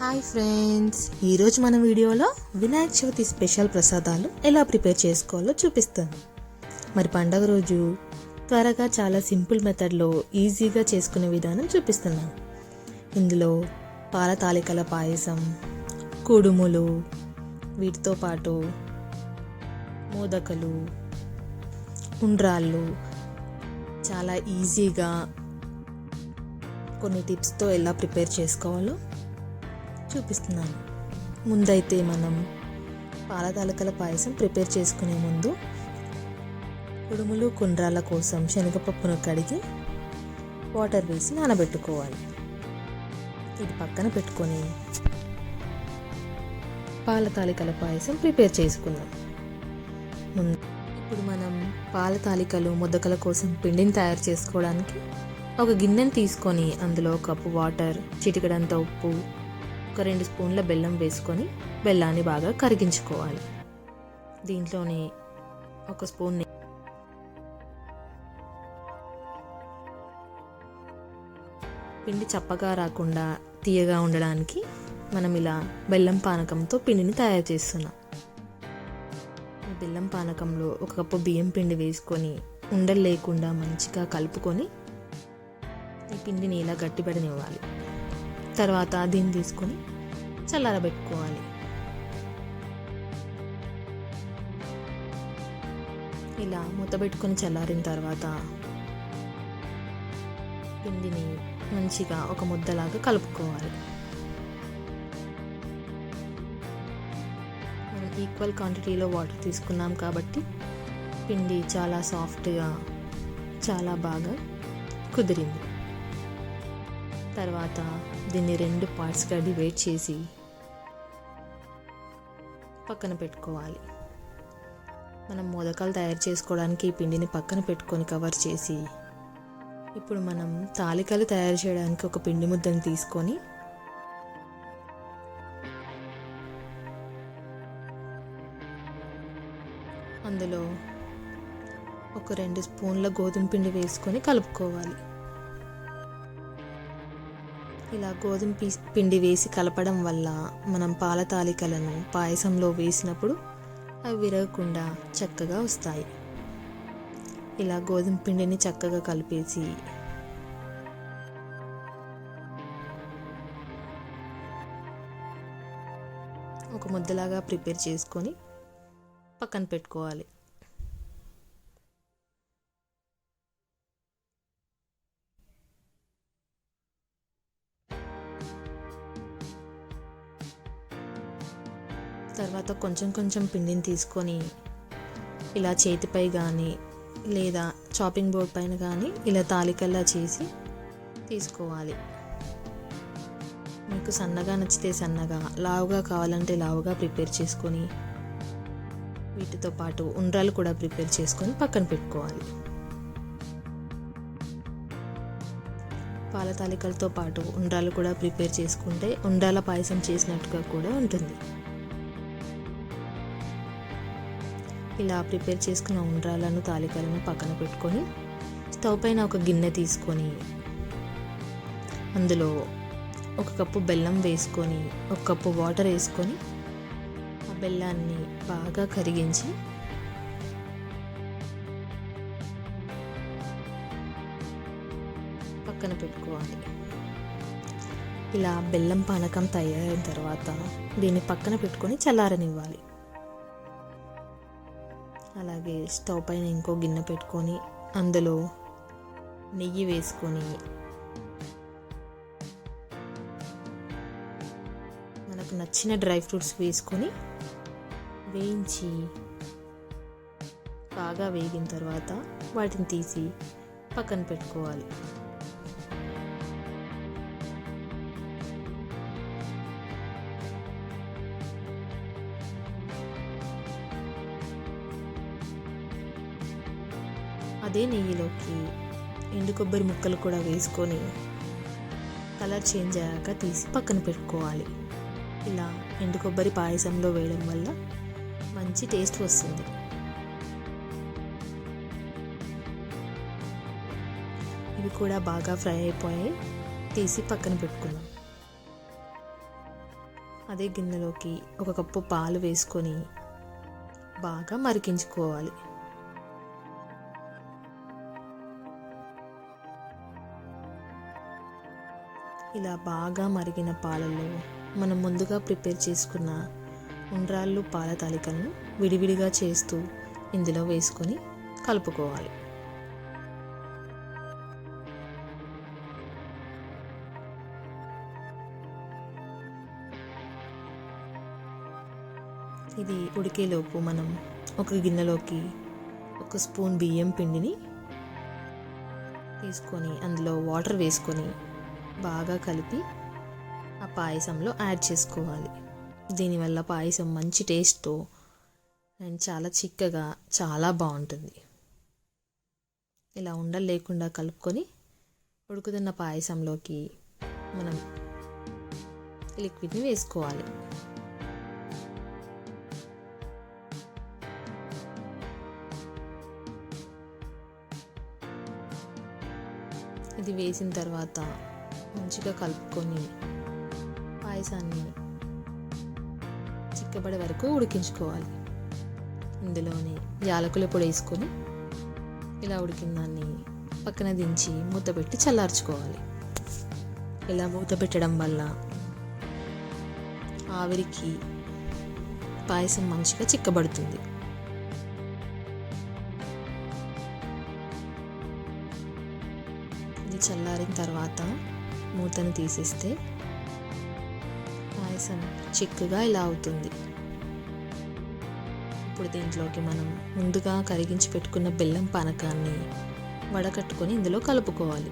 Hi friends. ఈరోజు మన వీడియోలో వినాయక చవితి స్పెషల్ ప్రసాదాలు ఎలా ప్రిపేర్ చేసుకోవాలో చూపిస్తాను. మరి పండగ రోజు త్వరగా చాలా సింపుల్ మెథడ్లో ఈజీగా చేసుకునే విధానం చూపిస్తున్నాను. ఇందులో పాల తాలికల పాయసం కుడుములు వీటితో పాటు మోదకలు ఉండ్రాళ్ళు. చాలా ఈజీగా కొన్ని టిప్స్తో ఎలా ప్రిపేర్ చేసుకోవాలో చూపిస్తున్నాను. ముందైతే మనం పాల తాలకల పాయసం ప్రిపేర్ చేసుకునే ముందు కుడుములు కుండ్రాల కోసం శనగపప్పును కడిగి వాటర్ వేసి నానబెట్టుకోవాలి. ఇది పక్కన పెట్టుకొని పాల తాలికల పాయసం ప్రిపేర్ చేసుకుందాం. ముందు ఇప్పుడు మనం పాల తాలికలు ముద్దకల కోసం పిండిని తయారు చేసుకోవడానికి ఒక గిన్నెని తీసుకొని అందులో కప్పు వాటర్ చిటికడంత ఉప్పు ఒక రెండు స్పూన్ల బెల్లం వేసుకొని బెల్లాన్ని బాగా కరిగించుకోవాలి. దీంట్లోనే ఒక స్పూన్ పిండి చప్పగా రాకుండా తీయగా ఉండడానికి మనం ఇలా బెల్లం పానకంతో పిండిని తయారు చేస్తున్నాం. బెల్లం పానకంలో ఒక కప్పు బియ్యం పిండి వేసుకొని ఉండలు లేకుండా మంచిగా కలుపుకొని ఈ పిండిని ఇలా గట్టిపడనివ్వాలి. తర్వాత దీన్ని తీసుకొని చల్లారబెట్టుకోవాలి. ఇలా మూత పెట్టుకొని చల్లారిన తర్వాత పిండిని మంచిగా ఒక ముద్దలాగా కలుపుకోవాలి. మనం ఈక్వల్ క్వాంటిటీలో వాటర్ తీసుకున్నాం కాబట్టి పిండి చాలా సాఫ్ట్గా చాలా బాగా కుదిరింది. తర్వాత దీన్ని రెండు పార్ట్స్గా డివైడ్ చేసి పక్కన పెట్టుకోవాలి. మనం మోదకాలు తయారు చేసుకోవడానికి ఈ పిండిని పక్కన పెట్టుకొని కవర్ చేసి ఇప్పుడు మనం తాలికలు తయారు చేయడానికి ఒక పిండి ముద్దను తీసుకొని అందులో ఒక రెండు స్పూన్ల గోధుమ పిండి వేసుకొని కలుపుకోవాలి. ఇలా గోధుమ పిండి వేసి కలపడం వల్ల మనం పాల తాలికలను పాయసంలో వేసినప్పుడు అవి విరగకుండా చక్కగా వస్తాయి. ఇలా గోధుమ పిండిని చక్కగా కలిపేసి ఒక ముద్దలాగా ప్రిపేర్ చేసుకొని పక్కన పెట్టుకోవాలి. తర్వాత కొంచెం కొంచెం పిండిని తీసుకొని ఇలా చేతిపై కానీ లేదా చాపింగ్ బోర్డ్ పైన కానీ ఇలా తాలికల్లా చేసి తీసుకోవాలి. మీకు సన్నగా నచ్చితే సన్నగా లావుగా కావాలంటే లావుగా ప్రిపేర్ చేసుకొని వీటితో పాటు ఉండ్రాలు కూడా ప్రిపేర్ చేసుకొని పక్కన పెట్టుకోవాలి. పాల తాలికలతో పాటు ఉండ్రాలు కూడా ప్రిపేర్ చేసుకుంటే ఉండ్రాల పాయసం చేసినట్టుగా కూడా ఉంటుంది. ఇలా ప్రిపేర్ చేసుకున్న ఉండ్రాలను తాలికలను పక్కన పెట్టుకొని స్టవ్ పైన ఒక గిన్నె తీసుకొని అందులో ఒక కప్పు బెల్లం వేసుకొని ఒక కప్పు వాటర్ వేసుకొని ఆ బెల్లాన్ని బాగా కరిగించి పక్కన పెట్టుకోవాలి. ఇలా బెల్లం పానకం తయారైన తర్వాత దీన్ని పక్కన పెట్టుకొని చల్లారనివ్వాలి. అలాగే స్టవ్ పైన ఇంకో గిన్నె పెట్టుకొని అందులో నెయ్యి వేసుకొని మనకు నచ్చిన డ్రై ఫ్రూట్స్ వేసుకొని వేయించి బాగా వేగిన తర్వాత వాటిని తీసి పక్కన పెట్టుకోవాలి. అదే నెయ్యిలోకి ఎండు కొబ్బరి ముక్కలు కూడా వేసుకొని కలర్ చేంజ్ అయ్యాక తీసి పక్కన పెట్టుకోవాలి. ఇలా ఎండు కొబ్బరి పాయసంలో వేయడం వల్ల మంచి టేస్ట్ వస్తుంది. ఇవి కూడా బాగా ఫ్రై అయిపోయాయి తీసి పక్కన పెట్టుకుందాం. అదే గిన్నెలోకి ఒక కప్పు పాలు వేసుకొని బాగా మరిగించుకోవాలి. ఇలా బాగా మరిగిన పాలలో మనం ముందుగా ప్రిపేర్ చేసుకున్న ఉండ్రాళ్ళు పాల తాలికలను విడివిడిగా చేస్తూ ఇందులో వేసుకొని కలుపుకోవాలి. ఇది ఉడికేలోపు మనం ఒక గిన్నెలోకి ఒక స్పూన్ బియ్యం పిండిని తీసుకొని అందులో వాటర్ వేసుకొని బాగా కలిపి ఆ పాయసంలో యాడ్ చేసుకోవాలి. దీనివల్ల పాయసం మంచి టేస్ట్తో అండ్ చాలా చిక్కగా చాలా బాగుంటుంది. ఇలా ఉండలు లేకుండా కలుపుకొని ఉడుకుతున్న పాయసంలోకి మనం లిక్విడ్ని వేసుకోవాలి. ఇది వేసిన తర్వాత మంచిగా కలుపుకొని పాయసాన్ని చిక్కబడే వరకు ఉడికించుకోవాలి. ఇందులోని యాలకుల పొడి వేసుకొని ఇలా ఉడికిన దాన్ని పక్కన దించి మూత పెట్టి చల్లార్చుకోవాలి. ఇలా మూత పెట్టడం వల్ల ఆవిరికి పాయసం మంచిగా చిక్కబడుతుంది. ఇది చల్లారిన తర్వాత మూతను తీసేస్తే పాయసం చిక్కగా ఇలా అవుతుంది. ఇప్పుడు దీంట్లోకి మనం ముందుగా కరిగించి పెట్టుకున్న బెల్లం పానకాన్ని వడకట్టుకొని ఇందులో కలుపుకోవాలి.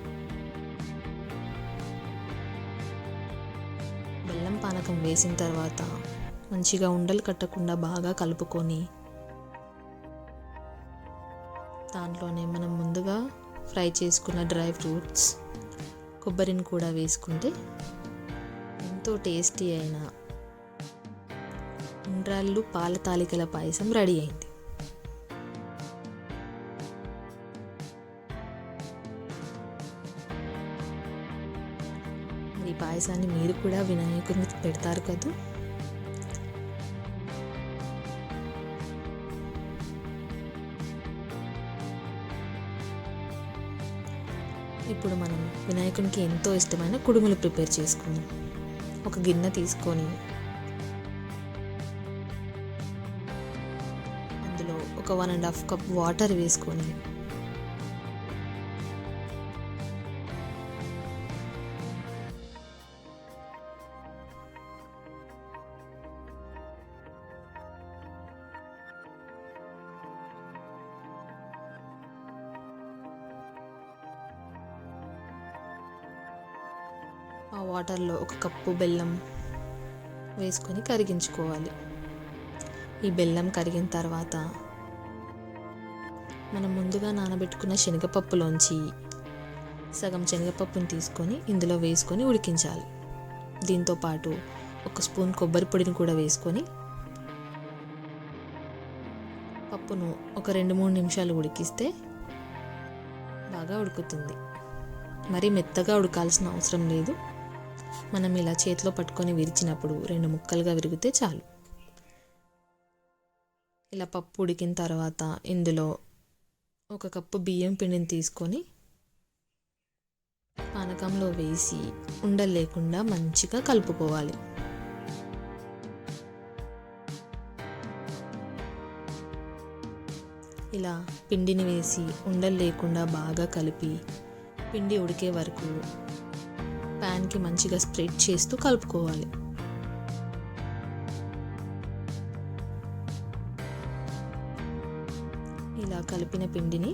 బెల్లం పానకం వేసిన తర్వాత మంచిగా ఉండలు కట్టకుండా బాగా కలుపుకొని దాంట్లోనే మనం ముందుగా ఫ్రై చేసుకున్న డ్రై ఫ్రూట్స్ కొబ్బరిని కూడా వేసుకుంటే ఎంతో టేస్టీ అయిన ఉండ్రాళ్ళు పాల తాలికల పాయసం రెడీ అయింది. ఈ పాయసాన్ని మీరు కూడా వినాయకుడిని పెడతారు కదా? వినాయకునికి ఎంతో ఇష్టమైన కుడుములు ప్రిపేర్ చేసుకుందాం ఒక గిన్నె తీసుకొని అందులో ఒక one and half cup water వేసుకొని వాటర్లో ఒక కప్పు బెల్లం వేసుకొని కరిగించుకోవాలి. ఈ బెల్లం కరిగిన తర్వాత మనం ముందుగా నానబెట్టుకున్న శనగపప్పులోంచి సగం శనగపప్పుని తీసుకొని ఇందులో వేసుకొని ఉడికించాలి. దీంతో పాటు ఒక స్పూన్ కొబ్బరి పొడిని కూడా వేసుకొని పప్పును ఒక రెండు మూడు నిమిషాలు ఉడికిస్తే బాగా ఉడుకుతుంది. మరి మెత్తగా ఉడకాల్సిన అవసరం లేదు. మనం ఇలా చేతిలో పట్టుకొని విరిచినప్పుడు రెండు ముక్కలుగా విరిగితే చాలు. ఇలా పప్పు ఉడికిన తర్వాత ఇందులో ఒక కప్పు బియ్యం పిండిని తీసుకొని పానకంలో వేసి ఉండలు లేకుండా మంచిగా కలుపుకోవాలి. ఇలా పిండిని వేసి ఉండలు లేకుండా బాగా కలిపి పిండి ఉడికే వరకు ప్యాన్కి మంచిగా స్ప్రెడ్ చేస్తూ కలుపుకోవాలి. ఇలా కలిపిన పిండిని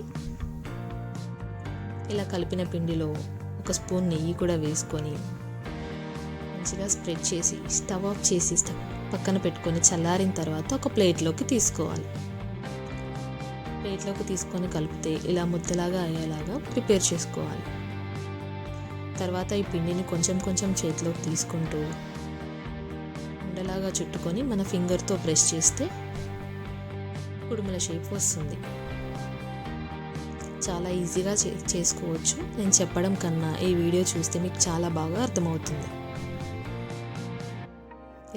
ఇలా కలిపిన పిండిలో ఒక స్పూన్ నెయ్యి కూడా వేసుకొని మంచిగా స్ప్రెడ్ చేసి స్టవ్ ఆఫ్ చేసి పక్కన పెట్టుకొని చల్లారిన తర్వాత ఒక ప్లేట్లోకి తీసుకోవాలి. ప్లేట్లోకి తీసుకొని కలిపితే ఇలా ముద్దలాగా అయ్యేలాగా ప్రిపేర్ చేసుకోవాలి. తర్వాత ఈ పిండిని కొంచెం కొంచెం చేతిలోకి తీసుకుంటూ ఉండలాగా చుట్టుకొని మన ఫింగర్తో ప్రెస్ చేస్తే కుడుముల షేప్ వస్తుంది. చాలా ఈజీగా చే చేసుకోవచ్చు. నేను చెప్పడం కన్నా ఈ వీడియో చూస్తే మీకు చాలా బాగా అర్థమవుతుంది.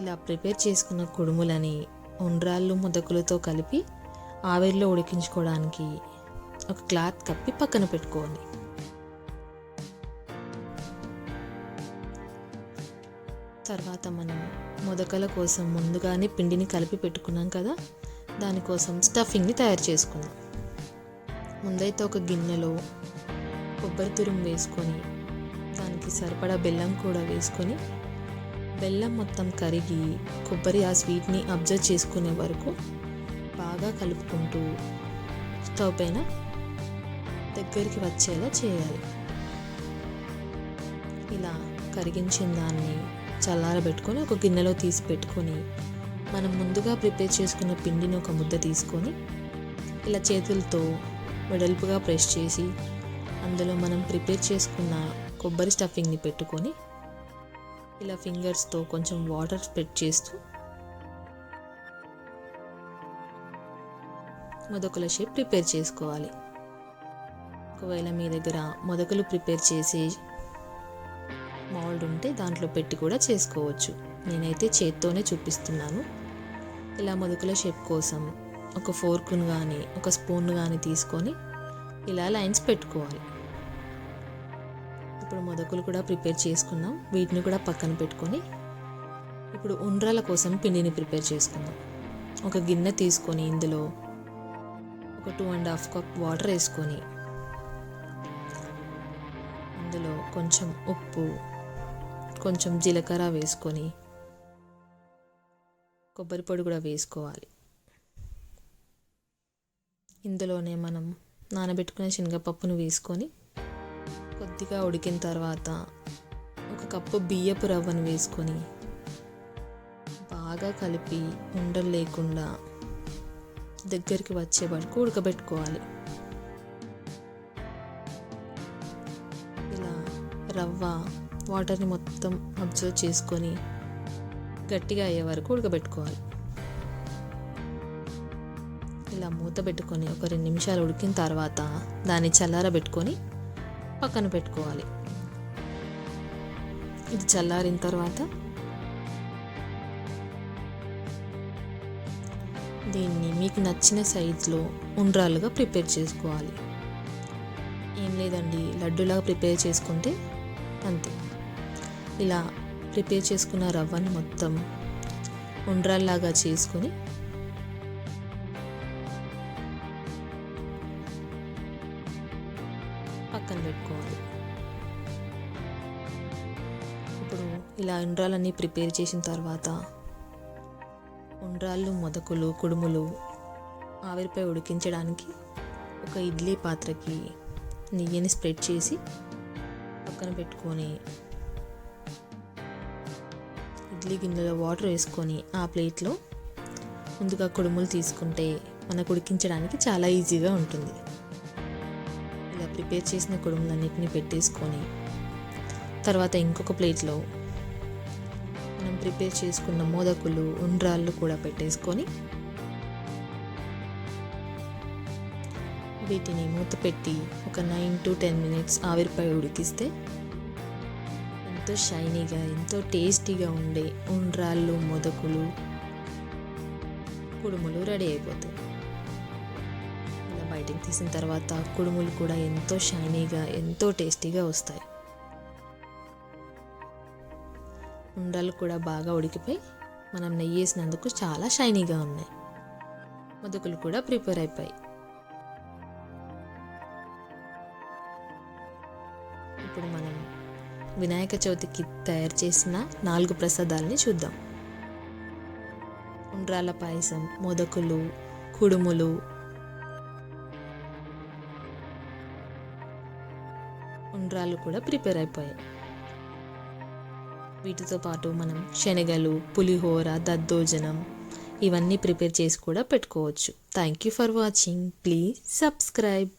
ఇలా ప్రిపేర్ చేసుకున్న కుడుములని ఉండ్రాళ్ళు ముదకులతో కలిపి ఆవిరిలో ఉడికించుకోవడానికి ఒక క్లాత్ కప్పి పక్కన పెట్టుకోండి. తర్వాత మనం మొదకల కోసం ముందుగానే పిండిని కలిపి పెట్టుకున్నాం కదా దానికోసం స్టఫింగ్ని తయారు చేసుకుందాం. ముందైతే ఒక గిన్నెలో కొబ్బరి తురుము వేసుకొని దానికి సరిపడా బెల్లం కూడా వేసుకొని బెల్లం మొత్తం కరిగి కొబ్బరి ఆ స్వీట్ని అబ్జర్వ్ చేసుకునే వరకు బాగా కలుపుకుంటూ స్టవ్ పైన దగ్గరికి వచ్చేలా చేయాలి. ఇలా కరిగించిన దాన్ని చల్లారబెట్టుకొని ఒక గిన్నెలో తీసి పెట్టుకొని మనం ముందుగా ప్రిపేర్ చేసుకున్న పిండిని ఒక ముద్ద తీసుకొని ఇలా చేతులతో వెడల్పుగా ప్రెస్ చేసి అందులో మనం ప్రిపేర్ చేసుకున్న కొబ్బరి స్టఫింగ్ని పెట్టుకొని ఇలా ఫింగర్స్తో కొంచెం వాటర్ స్ప్రెడ్ చేస్తూ మొదకుల షేప్ ప్రిపేర్ చేసుకోవాలి. ఒకవేళ మీ దగ్గర మొదకలు ప్రిపేర్ చేసి మౌల్డ్ ఉంటే దాంట్లో పెట్టి కూడా చేసుకోవచ్చు. నేనైతే చేత్తోనే చూపిస్తున్నాను. ఇలా మొదకుల షేప్ కోసం ఒక ఫోర్క్ను కానీ ఒక స్పూన్ కానీ తీసుకొని ఇలా లైన్స్ పెట్టుకోవాలి. ఇప్పుడు మొదకులు కూడా ప్రిపేర్ చేసుకున్నాం. వీటిని కూడా పక్కన పెట్టుకొని ఇప్పుడు ఉండ్రాల కోసం పిండిని ప్రిపేర్ చేసుకుందాం. ఒక గిన్నె తీసుకొని ఇందులో ఒక two and half cup water వేసుకొని అందులో కొంచెం ఉప్పు కొంచెం జీలకర్ర వేసుకొని కొబ్బరి పొడి కూడా వేసుకోవాలి. ఇందులోనే మనం నానబెట్టుకున్న శనగపప్పును వేసుకొని కొద్దిగా ఉడికిన తర్వాత ఒక కప్పు బియ్యపు రవ్వను వేసుకొని బాగా కలిపి ఉండలు లేకుండా దగ్గరికి వచ్చే వరకు ఉడకబెట్టుకోవాలి. ఇలా రవ్వ వాటర్ని మొత్తం అబ్జర్వ్ చేసుకొని గట్టిగా అయ్యే వరకు ఉడకబెట్టుకోవాలి. ఇలా మూత పెట్టుకొని ఒక రెండు నిమిషాలు ఉడికిన తర్వాత దాన్ని చల్లారబెట్టుకొని పక్కన పెట్టుకోవాలి. ఇది చల్లారిన తర్వాత దీన్ని మీకు నచ్చిన సైజులో ఉండ్రాలుగా ప్రిపేర్ చేసుకోవాలి. ఏం లేదండి లడ్డూలాగా ప్రిపేర్ చేసుకుంటే అంతే. ఇలా ప్రిపేర్ చేసుకున్న రవ్వని మొత్తం ఉండ్రాల్లాగా చేసుకొని పక్కన పెట్టుకోవాలి. ఇప్పుడు ఇలా ఉండ్రాలన్నీ ప్రిపేర్ చేసిన తర్వాత ఉండ్రాళ్ళు మొదకులు కుడుములు ఆవిరిపై ఉడికించడానికి ఒక ఇడ్లీ పాత్రకి నెయ్యిని స్ప్రెడ్ చేసి పక్కన పెట్టుకొని ఇడ్లీ గిన్నెలో వాటర్ వేసుకొని ఆ ప్లేట్లో ముందుగా కుడుములు తీసుకుంటే మనకు ఉడికించడానికి చాలా ఈజీగా ఉంటుంది. ఇలా ప్రిపేర్ చేసిన కుడుములన్నిటిని పెట్టేసుకొని తర్వాత ఇంకొక ప్లేట్లో మనం ప్రిపేర్ చేసుకున్న మోదకులు ఉండ్రాళ్ళు కూడా పెట్టేసుకొని వీటిని మూత పెట్టి ఒక నైన్ టు టెన్ మినిట్స్ ఆవిరిపై ఉడికిస్తే ఎంతో షైనీగా ఎంతో టేస్టీగా ఉండే ఉండ్రాళ్ళు మొదకులు కుడుములు రెడీ అయిపోతాయి. ఇలా బయటికి తీసిన తర్వాత కుడుములు కూడా ఎంతో షైనీగా ఎంతో టేస్టీగా వస్తాయి. ఉండ్రాలు కూడా బాగా ఉడికిపోయి మనం నెయ్యి వేసినందుకు చాలా షైనీగా ఉన్నాయి. మొదకులు కూడా ప్రిపేర్ అయిపోయి ఇప్పుడు మనం వినాయక చవితికి తయారు చేసిన నాలుగు ప్రసాదాలని చూద్దాం. ఉండ్రాల పాయసం మొదకులు కుడుములు. ఉండ్రాలు కూడా ప్రిపేర్ అయిపోయాయి. వీటితో పాటు మనం శనగలు పులిహోర దద్దోజనం ఇవన్నీ ప్రిపేర్ చేసి కూడా పెట్టుకోవచ్చు. Thank you for watching please subscribe